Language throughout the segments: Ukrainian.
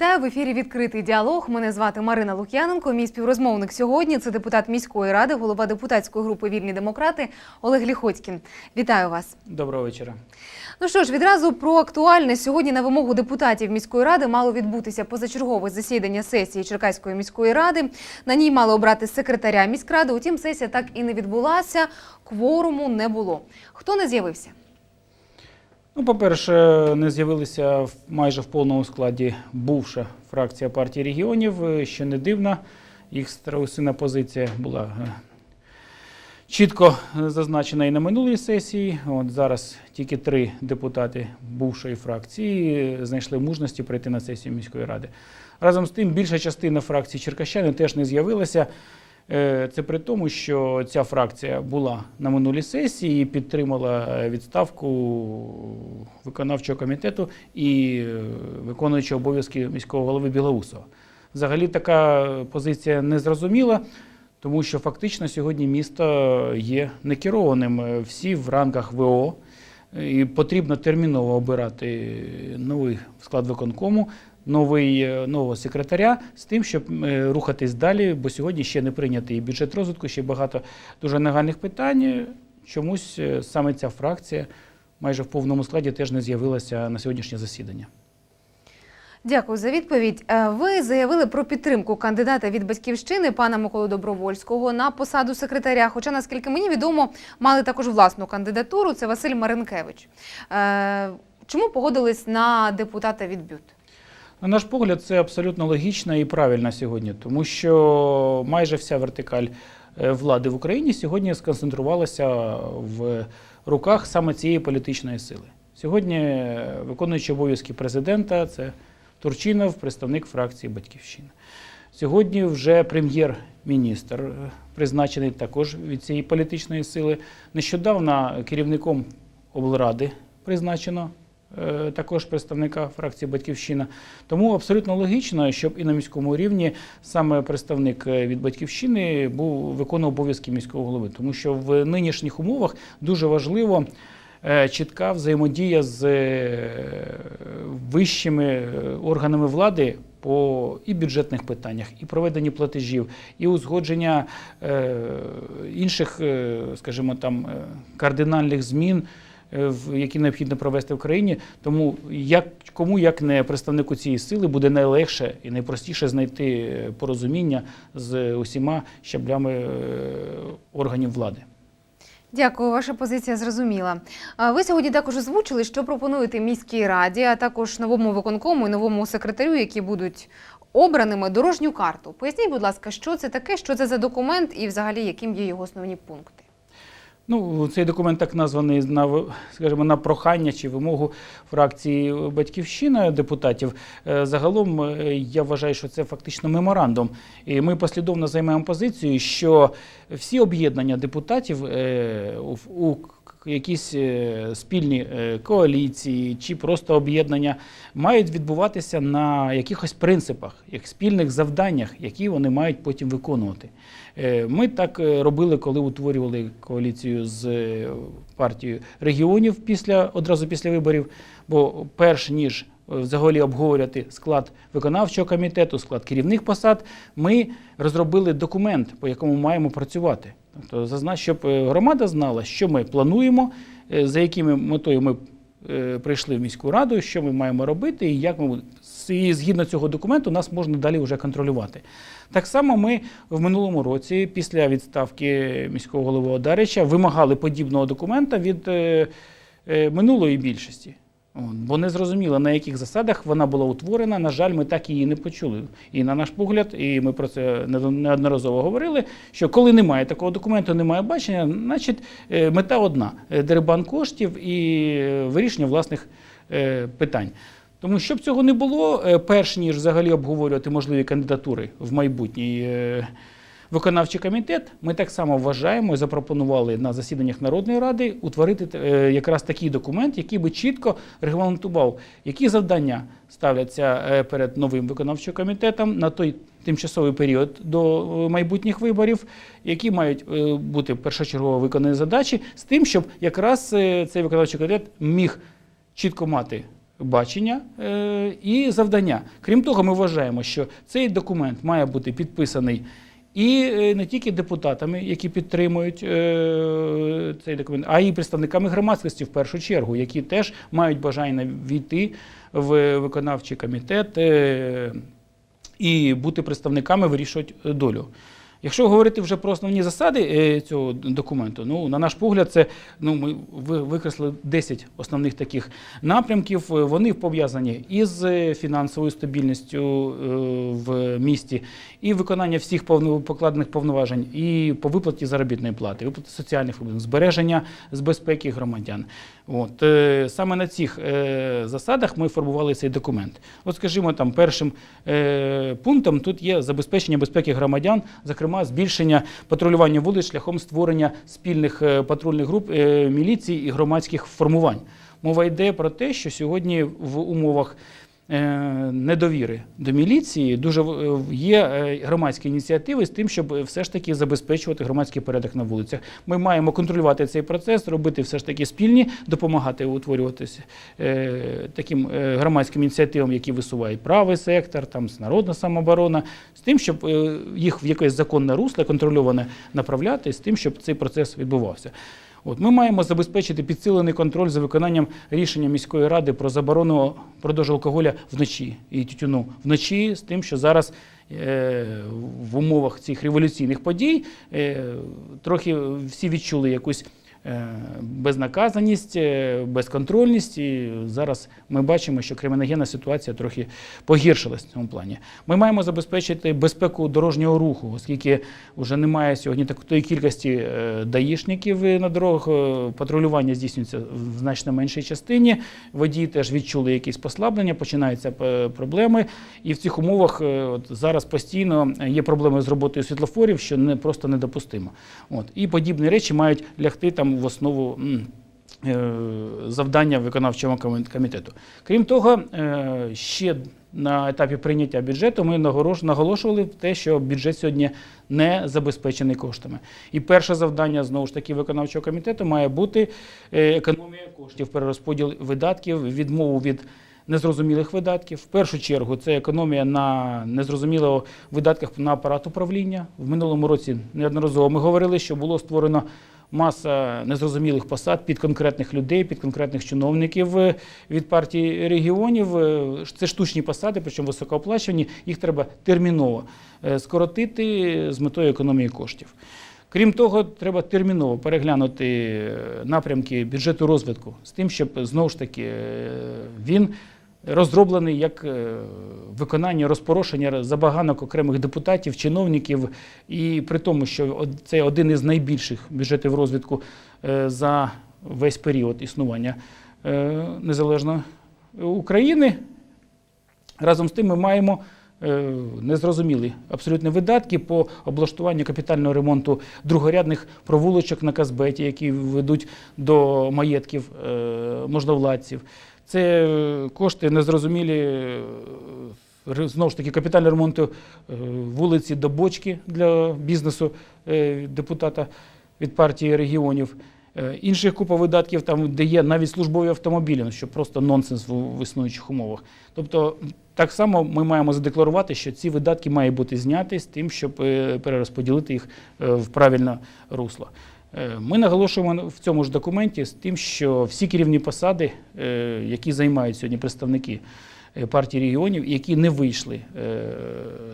Вітаю в ефірі Відкритий діалог. Мене звати Марина Лук'яненко. Мій співрозмовник сьогодні це депутат міської ради, голова депутатської групи Вільні демократи Олег Ліхоцькін. Вітаю вас. Доброго вечора. Ну що ж, відразу про актуальне сьогодні на вимогу депутатів міської ради мало відбутися позачергове засідання сесії Черкаської міської ради. На ній мали обрати секретаря міськради. Утім, сесія так і не відбулася. Кворуму не було. Хто не з'явився? Ну, по-перше, не з'явилися майже в повному складі бувша фракція партії регіонів, е, що не дивно. Їх страусина позиція була е, чітко е, зазначена і на минулій сесії. От зараз тільки три депутати бувшої фракції знайшли мужності прийти на сесію міської ради. Разом з тим, більша частина фракції Черкащани теж не з'явилася. Е, Це при тому, що ця фракція була на минулій сесії, і підтримала е, відставку виконавчого комітету і е, виконуючого обов'язки міського голови Білоусова. Взагалі така позиція незрозуміла, тому що фактично сьогодні місто є некерованим. Всі в ранках ВО. І потрібно терміново обирати новий склад виконкому, новий, е, нового секретаря з тим, щоб е, рухатись далі, бо сьогодні ще не прийнятий бюджет розвитку, ще багато дуже нагальних питань. Чомусь е, саме ця фракція майже в повному складі теж не з'явилася на сьогоднішнє засідання. Дякую за відповідь. Ви заявили про підтримку кандидата від батьківщини пана Миколи Добровольського на посаду секретаря. Хоча, наскільки мені відомо, мали також власну кандидатуру. Це Василь Маринкевич. Е, Чому погодились на депутата від БЮТ? На наш погляд, це абсолютно логічно і правильно сьогодні, тому що майже вся вертикаль е, влади в Україні сьогодні сконцентрувалася в руках саме цієї політичної сили. Сьогодні е, виконуючий обов'язки президента це Турчинов, представник фракції Батьківщина. Сьогодні вже прем'єр-міністр е, призначений також від цієї політичної сили. Нещодавно керівником облради призначено також представника фракції Батьківщина. Тому абсолютно логічно, щоб і на міському рівні саме представник е, від батьківщини був виконував обов'язки міського голови, тому що в нинішніх умовах дуже важливо. е, Чітка взаємодія з е, вищими е, органами влади по і бюджетних питаннях, і проведенні платежів, і узгодження е, інших, е, скажімо там, е, кардинальних змін е, які необхідно провести в країні. Тому як кому, як не представнику цієї сили, буде найлегше і найпростіше знайти е, порозуміння з усіма щаблями е, органів влади. Дякую, ваша позиція зрозуміла. Ви сьогодні також озвучили, що пропонуєте міській раді, а також новому виконкому і новому секретарю, які будуть обраними дорожню карту. Поясніть, будь ласка, що це таке, що це за документ і взагалі яким є його основні пункти. Ну, цей документ так названий на скажімо, на прохання чи вимогу фракції Батьківщина депутатів. Е, Загалом е, я вважаю, що це фактично меморандум. І ми послідовно займаємо позицію, що всі об'єднання депутатів е, у- якісь е, спільні е, коаліції чи просто об'єднання мають відбуватися на якихось принципах, як спільних завданнях, які вони мають потім виконувати. Е, Ми так робили, коли утворювали коаліцію з партією регіонів після одразу після виборів. Бо перш ніж взагалі обговорювати склад виконавчого комітету, склад керівних посад, ми розробили документ, по якому маємо працювати. Тобто, зазна- щоб е, громада знала, що ми плануємо, е, за якими метою ми е, прийшли в міську раду, що ми маємо робити і як ми І згідно цього документу нас можна далі вже контролювати. Так само ми в минулому році, після відставки міського голови Одарича, вимагали подібного документа від минулої більшості. Бо не зрозуміло, на яких засадах вона була утворена. На жаль, ми так її не почули. І на наш погляд, і ми про це не- неодноразово говорили, що коли немає такого документу, немає бачення, значить е, мета одна е, дерибан коштів і е, вирішення власних питань. Тому щоб цього не було, перш ніж взагалі обговорювати можливі кандидатури в майбутній виконавчий комітет, ми так само вважаємо і запропонували на засіданнях Народної ради утворити е, якраз такий документ, який би чітко регламентував, які завдання ставляться е, перед новим виконавчим комітетом на той тимчасовий період до е, майбутніх виборів, які мають бути першочергово виконані задачі, з тим, щоб якраз цей виконавчий комітет міг чітко мати бачення і завдання. Крім того, ми вважаємо, що цей документ має бути підписаний і е, не тільки депутатами, які підтримують е, цей документ, а й представниками громадськості в першу чергу, які теж мають бажання війти в виконавчий комітет е, і бути представниками вирішувати е, долю. Якщо говорити вже про основні засади е, цього документу, ну на наш погляд, це ну ми викреслили 10 основних таких напрямків. Вони пов'язані із е, фінансовою стабільністю е, в місті, і виконання всіх покладених повноважень, і по виплаті заробітної плати, виплати соціальних проблем, збереження з безпеки громадян. От саме на цих засадах ми формували цей документ. От, скажімо, там першим пунктом тут є забезпечення безпеки громадян, зокрема, збільшення патрулювання вулиць шляхом створення спільних е, патрульних груп е, міліції і громадських формувань. Мова йде про те, що сьогодні в умовах недовіри до міліції дуже е, є е, громадські ініціативи з тим, щоб все ж таки забезпечувати громадський порядок на вулицях. Ми маємо контролювати цей процес, робити все ж таки спільні, допомагати утворюватися е, таким е, громадським ініціативам, які висувають правий сектор, там народна самооборона, з тим, щоб е, їх в якесь законне русло контрольоване направляти, з тим, щоб цей процес відбувався. От ми маємо забезпечити підсилений контроль за виконанням рішення міської ради про заборону продажу алкоголя вночі і тютюну вночі, з тим, що зараз е, в умовах цих революційних подій е, трохи всі відчули якусь. Е, Безнаказаність, е, безконтрольність, і зараз ми бачимо, що криміногенна ситуація трохи погіршилась в цьому плані. Ми маємо забезпечити безпеку дорожнього руху, оскільки вже немає сьогодні такої кількості е, даїшників на дорогах. Патрулювання здійснюється в значно меншій частині. Водії теж відчули якісь послаблення, починаються проблеми. І в цих умовах от зараз постійно є проблеми з роботою світлофорів, що не просто недопустимо. От і подібні речі мають лягти там в основу. е, Завдання виконавчого комітету. Крім того, е, ще на етапі прийняття бюджету ми наголошували те, що бюджет сьогодні не забезпечений коштами. І перше завдання знову ж таки виконавчого комітету має бути е, економія коштів, перерозподіл видатків, відмову від незрозумілих видатків. В першу чергу це економія на незрозумілих видатках на апарат управління. В минулому році неодноразово ми говорили, що було створено маса незрозумілих посад під конкретних людей, під конкретних чиновників е, від партії регіонів. Е, Це штучні посади, причому високооплачувані. Їх треба терміново е, скоротити з метою економії коштів. Крім того, треба терміново переглянути напрямки бюджету розвитку з тим, щоб знову ж таки він розроблений як е, виконання розпорошення забаганок окремих депутатів, чиновників, і при тому, що це один із найбільших бюджетів розвитку е, за весь період існування е, незалежної України. Разом з тим ми маємо незрозумілі абсолютно видатки по облаштуванню капітального ремонту другорядних провулочок на Казбеті, які ведуть до маєтків можновладців. Це е, кошти незрозумілі. е, Знову ж таки, капітального ремонту е, вулиці до бочки для бізнесу депутата від партії регіонів. Інших купа видатків, там, де є навіть службові автомобілі, ну, що просто нонсенс в, існуючих умовах. Тобто, так само ми маємо задекларувати, що ці видатки мають бути зняті з тим, щоб перерозподілити їх в правильне русло. Е, Ми наголошуємо в цьому ж документі з тим, що всі керівні посади, е, які займають сьогодні представники е, партії регіонів, які не вийшли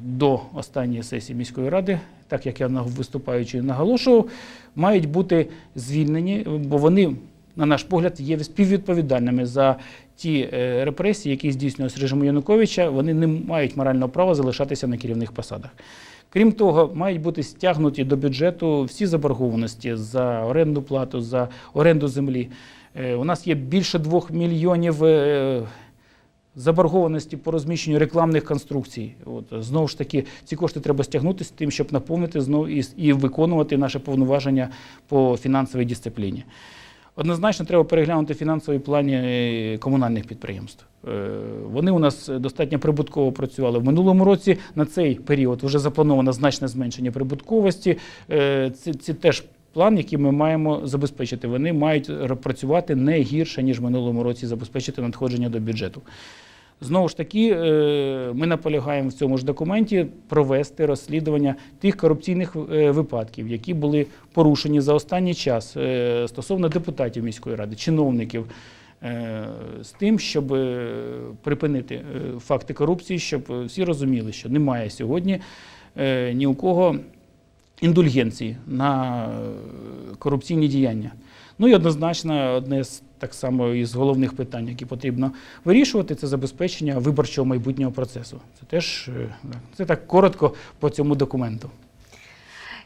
до останньої сесії міської ради, так як я виступаючи наголошував, мають бути звільнені, бо вони, на наш погляд, є співвідповідальними за ті репресії, які здійснювалися режиму Януковича. Вони не мають морального права залишатися на керівних посадах. Крім того, мають бути стягнуті до бюджету всі заборгованості за оренду плату, за оренду землі. Е, У нас є більше двох мільйонів е, заборгованості по розміщенню рекламних конструкцій. От, знову ж таки, ці кошти треба стягнути з тим, щоб наповнити знову і, і виконувати наше повноваження по фінансовій дисципліні. Однозначно треба переглянути фінансові плани е, комунальних підприємств. Е, Вони у нас достатньо прибутково працювали. В минулому році на цей період вже заплановано значне зменшення прибутковості. Це, ці теж план, який ми маємо забезпечити. Вони мають працювати не гірше, ніж в минулому році, забезпечити надходження до бюджету. Знову ж таки, е, ми наполягаємо в цьому ж документі провести розслідування тих корупційних е, випадків, які були порушені за останній час е, стосовно депутатів міської ради, чиновників, з тим, щоб припинити факти корупції, щоб всі розуміли, що немає сьогодні ні у кого індульгенції на корупційні діяння. Ну і однозначно, одне з так само із головних питань, які потрібно вирішувати, це забезпечення виборчого майбутнього процесу. Це теж е, це так коротко по цьому документу.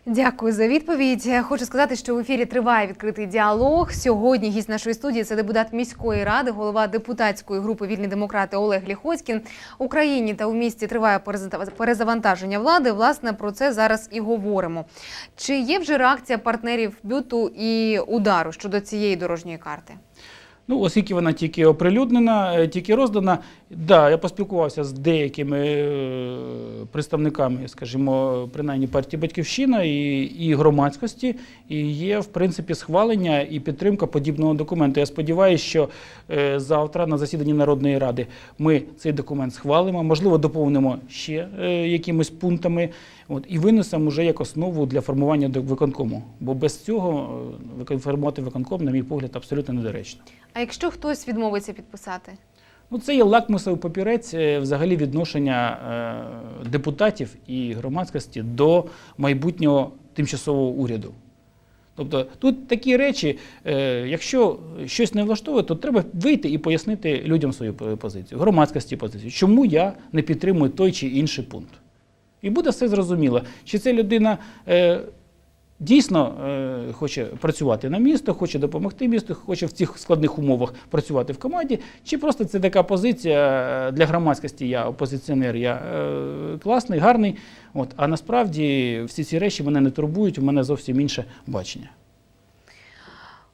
Дякую за відповідь. Хочу сказати, що в ефірі триває відкритий діалог. Сьогодні гість нашої студії це депутат міської ради, голова депутатської групи Вільні демократи Олег Ліхоцькін. В Україні та у місті триває переза- перезавантаження влади. Власне про це зараз і говоримо. Чи є вже реакція партнерів бюту і удару щодо цієї дорожньої карти? Ну, оскільки вона тільки оприлюднена, е, тільки роздана, да, я поспілкувався з деякими е, представниками, скажімо, принаймні партії Батьківщина і, і громадськості, і є, в принципі, схвалення і підтримка подібного документу. Я сподіваюся, що е, завтра на засіданні Народної ради ми цей документ схвалимо, можливо, доповнимо ще якимись пунктами. От, і винесемо вже як основу для формування виконкому. Бо без цього е, формувати виконком, на мій погляд, абсолютно недоречно. А якщо хтось відмовиться підписати? Ну, це є лакмусовий папірець е, взагалі відношення е, депутатів і громадськості до майбутнього тимчасового уряду. Тобто тут такі речі, е, якщо щось не влаштовує, то треба вийти і пояснити людям свою позицію, громадськості позицію, чому я не підтримую той чи інший пункт. І буде все зрозуміло, чи ця людина е, дійсно е, хоче працювати на місто, хоче допомогти місту, хоче в цих складних умовах працювати в команді, чи просто це така позиція е, для громадськості, я опозиціонер, я е, класний, гарний. От, а насправді всі ці речі мене не турбують, у мене зовсім інше бачення.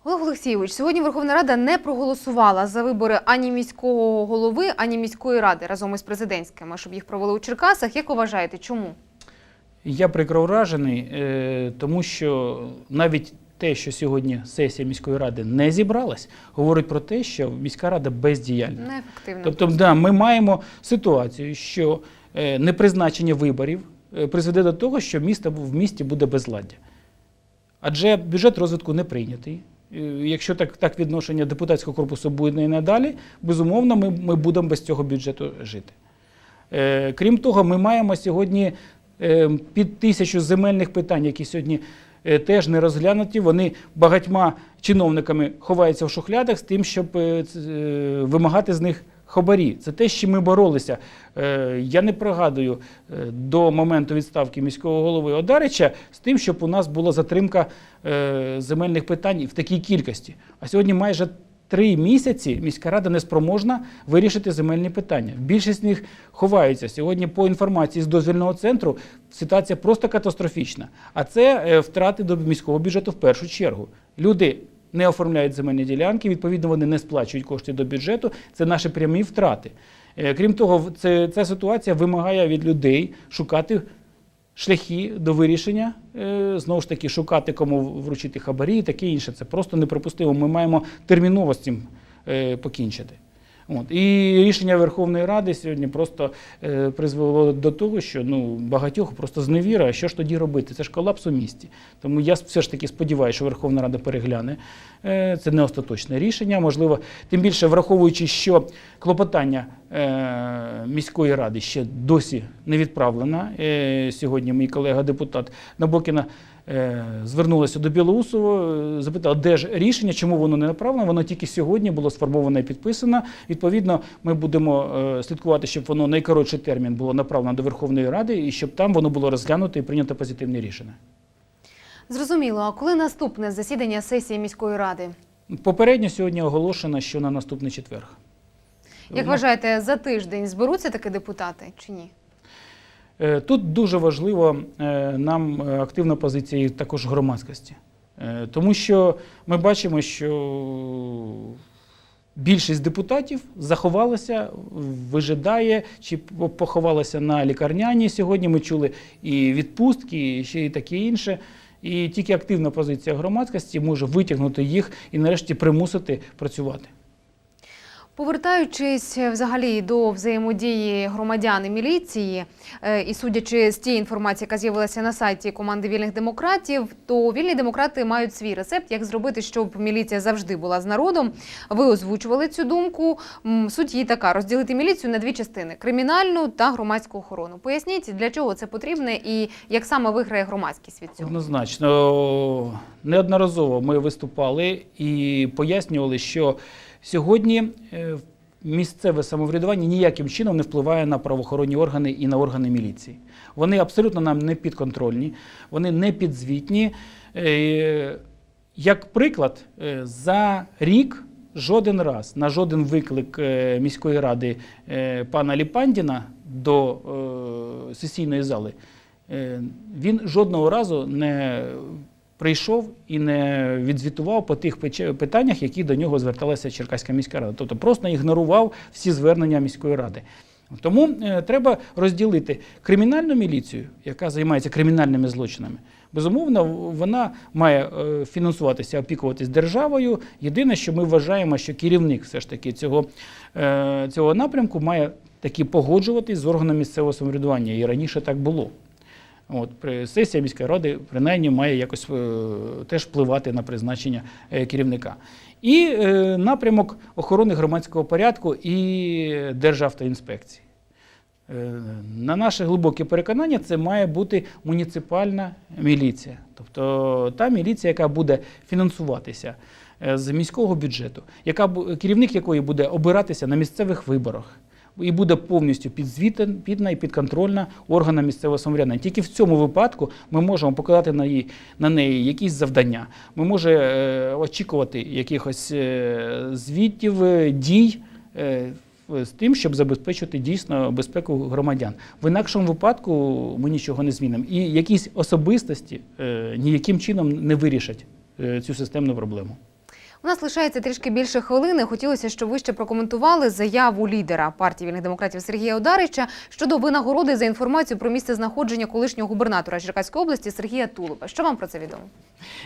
Олег Олексійович, сьогодні Верховна Рада не проголосувала за вибори ані міського голови, ані міської ради разом із президентськими, щоб їх провели у Черкасах. Як ви вважаєте, чому? Я прикро вражений, е, тому що навіть те, що сьогодні сесія міської ради не зібралась, говорить про те, що міська рада бездіяльна. Неефективно. Тобто, да, ми маємо ситуацію, що е, непризначення виборів е, призведе до того, що місто, в місті буде безладдя. Адже бюджет розвитку не прийнятий. Е, Якщо так, так відношення депутатського корпусу буде і надалі, безумовно, ми, ми будемо без цього бюджету жити. Е, крім того, ми маємо сьогодні е, під тисячу земельних питань, які сьогодні е, теж не розглянуті. Вони багатьма чиновниками ховаються в шухлядах з тим, щоб е, е, вимагати з них хабарі. Це те, чим ми боролися. Е, Я не пригадую е, до моменту відставки міського голови Одарича з тим, щоб у нас була затримка е, земельних питань в такій кількості. А сьогодні майже три місяці міська рада не спроможна вирішити земельні питання. Більшість з них ховаються. Сьогодні, по інформації з дозвільного центру, ситуація просто катастрофічна. А це втрати до міського бюджету в першу чергу. Люди не оформляють земельні ділянки, відповідно, вони не сплачують кошти до бюджету. Це наші прямі втрати. Е, Крім того, це, ця ситуація вимагає від людей шукати шляхи до вирішення, е, знову ж таки, шукати, кому вручити хабарі і таке інше. Це просто неприпустимо. Ми маємо терміново з цим е, покінчити. От. І рішення Верховної Ради сьогодні просто е, призвело до того, що ну, багатьох просто зневіра, а що ж тоді робити? Це ж колапс у місті. Тому я все ж таки сподіваюся, що Верховна Рада перегляне. Е, це не остаточне рішення. Можливо, тим більше враховуючи, що клопотання е, міської ради ще досі не відправлено. Е, сьогодні мій колега депутат Набокіна звернулася до Білоусова, е, запитала, де ж рішення, чому воно не направлено. Воно тільки сьогодні було сформовано і підписано. Відповідно, ми будемо е, слідкувати, щоб воно найкоротший термін було направлено до Верховної Ради і щоб там воно було розглянуто і прийнято позитивне рішення. Зрозуміло. А коли наступне засідання сесії міської ради? Попередньо сьогодні оголошено, що на наступний четвер. Як вважаєте, за тиждень зберуться таки депутати чи ні? Е, Тут дуже важливо е, нам е, активна позиція також громадськості. Тому що ми бачимо, що більшість депутатів заховалася, вижидає чи поховалася на лікарняні. Сьогодні ми чули і відпустки, і ще і таке інше. І тільки активна позиція громадськості може витягнути їх і нарешті примусити працювати. Повертаючись е, взагалі до взаємодії громадян і міліції, е, і судячи з тієї інформації, яка з'явилася на сайті команди вільних демократів, то вільні демократи мають свій рецепт, як зробити, щоб міліція завжди була з народом. Ви озвучували цю думку. Суть її така: розділити міліцію на дві частини: кримінальну та громадську охорону. Поясніть, для чого це потрібне і як саме виграє громадськість від цього. Однозначно, неодноразово ми виступали і пояснювали, що сьогодні е, місцеве самоврядування ніяким чином не впливає на правоохоронні органи і на органи міліції. Вони абсолютно нам не підконтрольні, вони не підзвітні. Е, Як приклад, е, за рік жоден раз на жоден виклик міської ради пана Ліпандіна до сесійної зали Він жодного разу не прийшов і не відзвітував по тих питаннях, які до нього зверталася Черкаська міська рада. Тобто просто ігнорував всі звернення міської ради. Тому е, треба розділити кримінальну міліцію, яка займається кримінальними злочинами. Безумовно, вона має е, фінансуватися, опікуватись державою. Єдине, що ми вважаємо, що керівник все ж таки цього, е, цього напрямку має таки погоджуватись з органом місцевого самоврядування. І раніше так було. От, сесія міської ради принаймні має якось е, теж впливати на призначення е, керівника. І е, напрямок охорони громадського порядку і Державтоінспекції. На наше глибоке переконання, це має бути муніципальна міліція, тобто та міліція, яка буде фінансуватися з міського бюджету, яка керівник якої буде обиратися на місцевих виборах. І буде повністю підзвітен, і підконтрольна органам місцевого самоврядування. Тільки в цьому випадку ми можемо покладати на, її, на неї якісь завдання. Ми можемо е, очікувати якихось е, звітів, е, дій з тим, щоб забезпечити дійсно безпеку громадян. В інакшому випадку ми нічого не змінимо. І якісь особистості е, ніяким чином не вирішать е, цю системну проблему. У нас лишається трішки більше хвилини. Хотілося, щоб ви ще прокоментували заяву лідера партії вільних демократів Сергія Одарича щодо винагороди за інформацію про місце знаходження колишнього губернатора Черкаської області Сергія Тулуба. Що вам про це відомо?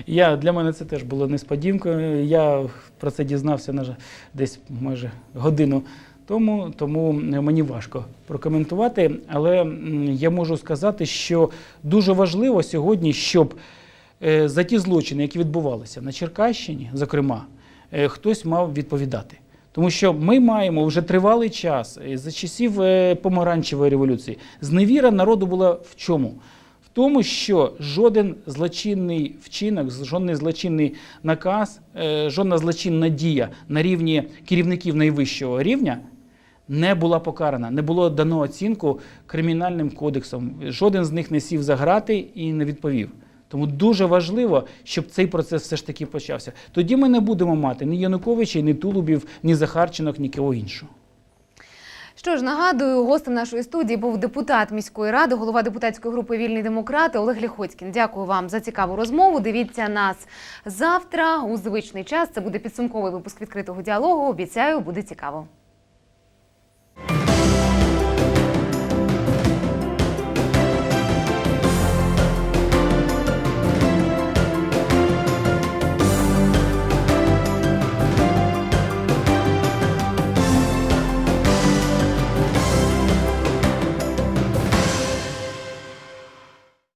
Я, для мене це теж було несподівкою. Я про це дізнався на десь майже годину тому, тому мені важко прокоментувати. Але я можу сказати, що дуже важливо сьогодні, щоб за ті злочини, які відбувалися на Черкащині, зокрема, е, хтось мав відповідати. Тому що ми маємо вже тривалий час е, за часів е, помаранчевої революції. Зневіра народу була в чому? В тому, що жоден злочинний вчинок, жодний злочинний наказ, е, жодна злочинна дія на рівні керівників найвищого рівня не була покарана, не було дано оцінку кримінальним кодексом. Жоден з них не сів за грати і не відповів. Тому дуже важливо, щоб цей процес все ж таки почався. Тоді ми не будемо мати ні Януковича, ні Тулубів, ні Захарченок, ні кого іншого. Що ж, нагадую, гостем нашої студії був депутат міської ради, голова депутатської групи Вільні демократи Олег Ліхоцькін. Дякую вам за цікаву розмову. Дивіться нас завтра у звичний час. Це буде підсумковий випуск відкритого діалогу. Обіцяю, буде цікаво.